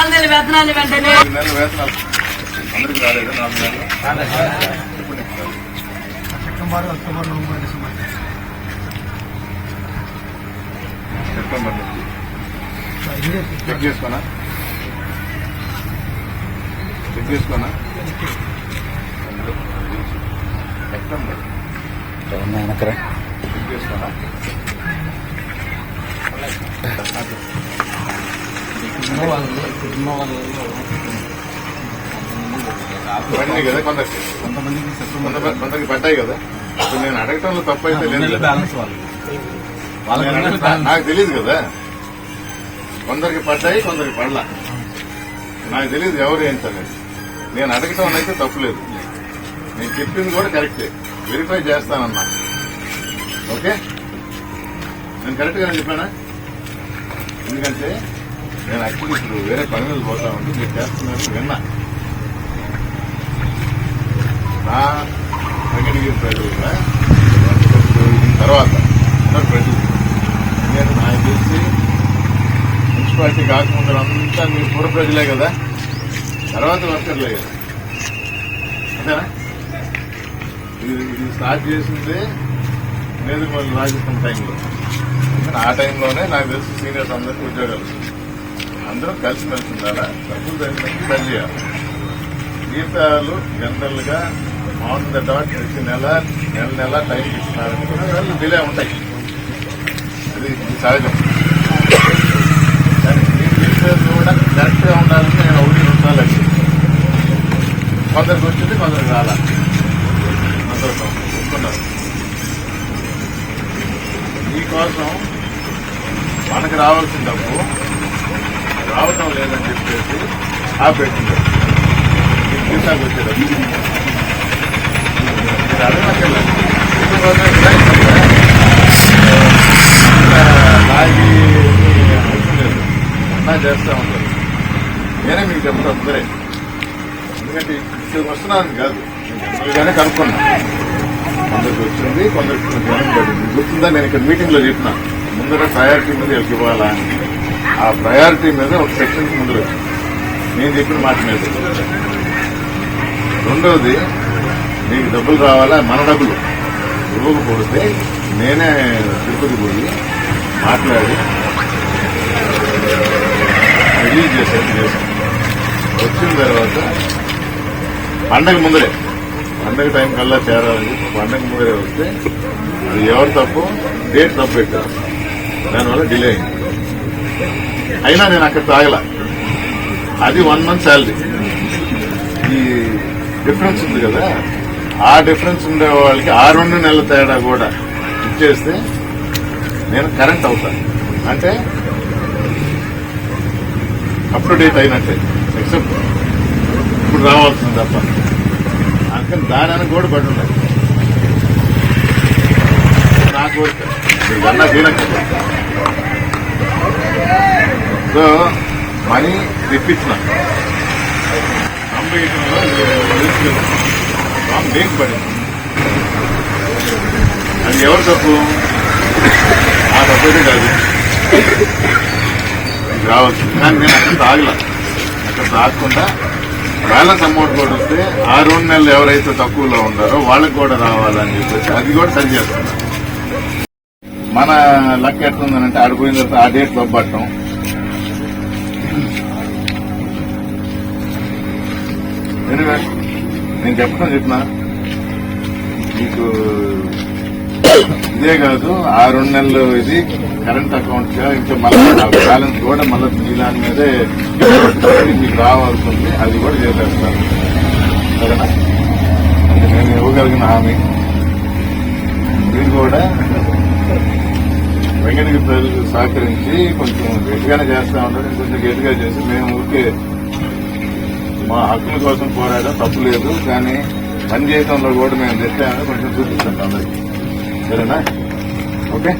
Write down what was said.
నాలుగు నెలల వేతనాలు వెంటనే అందరికి రాలేదు నాలుగు నెలలు? September October November December September check చేసుకోనా check చేసుకోనా సెప్టెంబర్ చెక్ చేసుకోనా? పడినాయి కదా కొందరికి. కొంతమందికి కొందరికి పడ్డాయి కదా. ఇప్పుడు నేను అడగటంలో తప్పు అయితే లేదు. బ్యాలెన్స్ వాళ్ళు. నాకు తెలియదు కదా. కొందరికి పడ్డాయి కొందరికి పడలా. నాకు తెలియదు ఎవరు ఏంటనేది నేను అడగటం అయితే తప్పులేదు. నేను చెప్పింది కూడా కరెక్టే. వెరిఫై చేస్తానన్నా. ఓకే? నేను కరెక్ట్గా చెప్పానా? ఎందుకంటే నేను యాక్చువల్లీ ఇప్పుడు వేరే పని మీద పోతా ఉంటే మీరు చేస్తున్నారు విన్నా. నా వెంకటగిరి ప్రజలుగా తర్వాత ప్రజలు. నేను నాకు తెలిసి మున్సిపాలిటీ కాకముందు అంతా మీరు పూర్వ ప్రజలే కదా. తర్వాత వర్కర్లే కదా. అంతేనా? ఇది ఇది స్టార్ట్ నేను మళ్ళీ రాజస్థాన్ టైంలో ఆ టైంలోనే నాకు తెలిసి సీనియర్స్ అందరికీ ఉద్యోగాలు వస్తుంది అందరం కలిసిమెలిసి ఉండాలా డబ్బులు తగ్గినట్టు పని చేయాలి. జీతాలు జనరల్గా ఆన్ ద డాట్ ప్రతి నెల నెల నెల టైం ఇస్తున్నారు. కొన్ని నెలలు డిలే ఉంటాయి. అది సహజం. కానీ మీరు చేసేది కూడా కరెక్ట్ ఉండాలని నేను ఒకటి రెండు సార్లు కొందరికి వచ్చింది కొందరికి రాలా. సంతోషం. ఒప్పుకున్నారు. మీకోసం మనకు రావాల్సిన డబ్బు రావటం లేదని చెప్పేసి ఆపేసింది. మీకు జీతాలు మీరు అడగక్కర్లేదు. లాగి లేదు. అన్నా చేస్తా ఉంటారు నేనే మీకు చెప్తా అందరే ఎందుకంటే ఇక్కడికి వస్తున్నాను కాదు. జనరల్గానే కనుక్కున్నా. కొందరికి వచ్చింది కొందరికి జనం కాదు గుర్తుందా? నేను ఇక్కడ మీటింగ్లో చెప్పిన. ముందర ప్రయారిటీ మీద వీళ్ళకి ఇవ్వాలా అని. ఆ ప్రయారిటీ మీద ఒక సెక్షన్ ముందు నేను చెప్పిన మాట మీద. రెండవది నీకు డబ్బులు రావాలా? మన డబ్బులు. ఇవ్వకపోతే నేనే తిరుపతి పోయి మాట్లాడి రిలీజ్ చేసేది చేశాను. వచ్చిన తర్వాత పండగ ముందరే. పండగ టైం కల్లా చేరాలని పండగ ముందరే వస్తే అది ఎవరు తప్పు? డేట్ తప్పు పెట్టారు. దానివల్ల డిలే అయింది. అయినా నేను అక్కడ తాగల. అది వన్ మంత్ శాలరీ ఈ డిఫరెన్స్ ఉంది కదా. ఆ డిఫరెన్స్ ఉండే వాళ్ళకి ఆ రెండు నెలల తేడా కూడా ఇచ్చేస్తే నేను కరెంట్ అవుతాను అంటే అప్ టు డేట్ అయినట్టే. ఎక్సెప్ట్ ఇప్పుడు రావాల్సింది తప్ప. అందుకని దాని కూడా పడి ఉండాలి. నా కోరిక మీకన్నా సో మనీ తెప్పించిన కంపెనీలో పడింది అది ఎవరు తప్పు? ఆ తప్పైతే కాదు. రావచ్చు. కానీ నేను అక్కడ తాగల. అక్కడ తాగకుండా బ్యాలెన్స్ అమౌంట్ కూడా వస్తే ఆ రెండు నెలలు ఎవరైతే తక్కువలో ఉండారో వాళ్ళకి కూడా రావాలని చెప్పేసి అది కూడా సరి చేస్తున్నారు. మన లక్ ఎట్లుందనంటే ఆడిపోయిన తర్వాత ఆ డేట్ పట్టడం ఎందుకంటే నేను చెప్పడం చెప్పిన? మీకు ఇదే కాదు ఆ రెండు నెలలు ఇది కరెంట్ అకౌంట్ ఇంకా మళ్ళీ బ్యాలెన్స్ కూడా మళ్ళీ మీ దాని మీదే మీకు రావాల్సింది. అది కూడా చేసేస్తాను సరేనా? అది నేను ఇవ్వగలిగిన హామీ. మీరు కూడా వెంకటగిరి ప్రజలకు సహకరించి కొంచెం గట్టిగానే చేస్తా ఉంటారు కొంచెం గట్టిగా చేసి మేము ఊరికే మా హక్కుల కోసం పోరాడడం తప్పు లేదు కానీ పని చేయడంలో కూడా మేము తెచ్చామని కొంచెం చూపిస్తాం అందరికి. సరేనా? ఓకే?